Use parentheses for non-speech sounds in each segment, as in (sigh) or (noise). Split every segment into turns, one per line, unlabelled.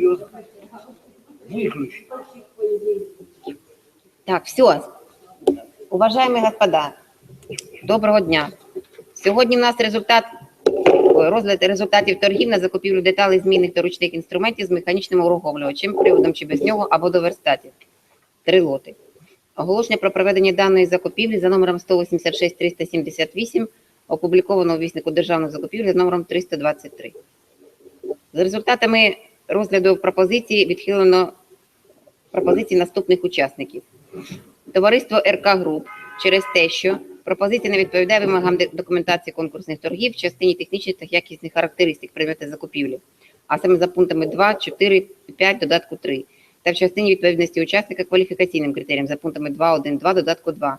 серьезно. Выключи.
Так, все. Уважаемые господа, доброго дня. Сьогодні в нас результат розгляд результатів торгів на закупівлю деталей змінних та ручних інструментів з механічним уругомлювачем, приводом чи без нього або до верстатів. Три лоти. Оголошення про проведення даної закупівлі за номером 186 378 опубліковано у віснику державної закупівлі за номером 323. За результатами розгляду пропозиції відхилено пропозиції наступних учасників. Товариство РК Груп через те, що пропозиція не відповідає вимогам документації конкурсних торгів в частині технічних та якісних характеристик предмету закупівлі, а саме за пунктами 2, 4, 5 додатку 3, та в частині відповідності учасника кваліфікаційним критеріям за пунктами 2, 1, 2 додатку 2.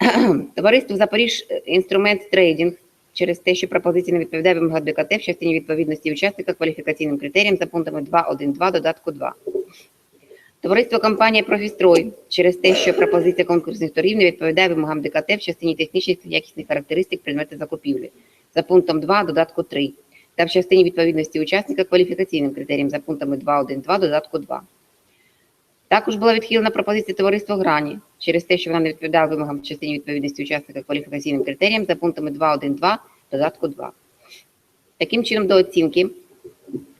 (clears throat) Товариство Запоріж інструмент трейдинг через те, що пропозиція не відповідає вимогам ДКТ в частині відповідності учасника кваліфікаційним критеріям за пунктами 2, 1, 2 додатку 2. Товариство компанія «Профістрой» через те, що пропозиція конкурсних торгів не відповідає вимогам ДКТ в частині технічних та якісних характеристик предмету закупівлі за пунктом 2 додатку 3 та в частині відповідності учасника кваліфікаційним критеріям за пунктами 2, 1, 2 додатку 2. Також була відхилена пропозиція товариства «Грані» через те, що вона не відповідає вимогам частині відповідності учасника кваліфікаційним критеріям за пунктами 2, 1, 2 додатку 2. Таким чином, до оцінки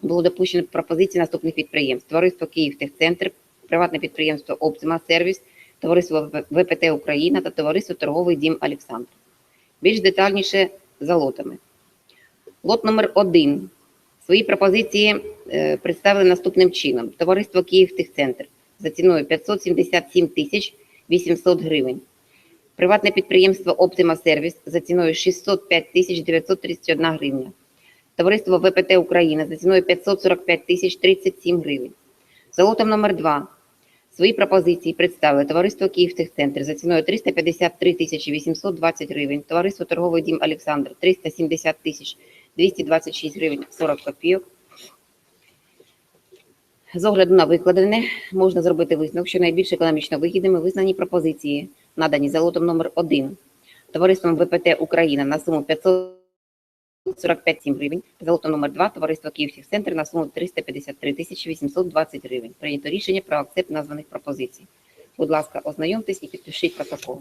було допущено пропозиції наступних підприємств. Товариство «Київтехцентр», приватне підприємство «Оптима Сервіс», товариство ВПТ Україна та товариство Торговий дім Олександр. Більш детальніше за лотами. Лот номер 1 Свої пропозиції е, представили наступним чином. Товариство «Київтехцентр» за ціною 577 тисяч 800 гривень. Приватне підприємство «Оптима Сервіс» за ціною 605 тисяч 931 гривня. Товариство ВПТ Україна за ціною 545 тисяч 37 гривень. За лотом номер 2 свої пропозиції представили товариство «Київтехцентр» за ціною 353 тисячі 820 гривень, товариство торговий дім Олександр 370 тисяч 226 гривень 40 копійок. З огляду на викладене можна зробити висновок, що найбільш економічно вигідними визнані пропозиції, надані за лотом номер 1 товариством ВПТ Україна на суму 500 45 гривень. Золото номер 2 товариство Київтехцентр на суму 353 тисячі 820 гривень. Прийнято рішення про акцепт названих пропозицій. Будь ласка, ознайомтесь і підпишіть протокол.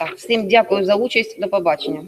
Так, всім дякую за участь. До побачення.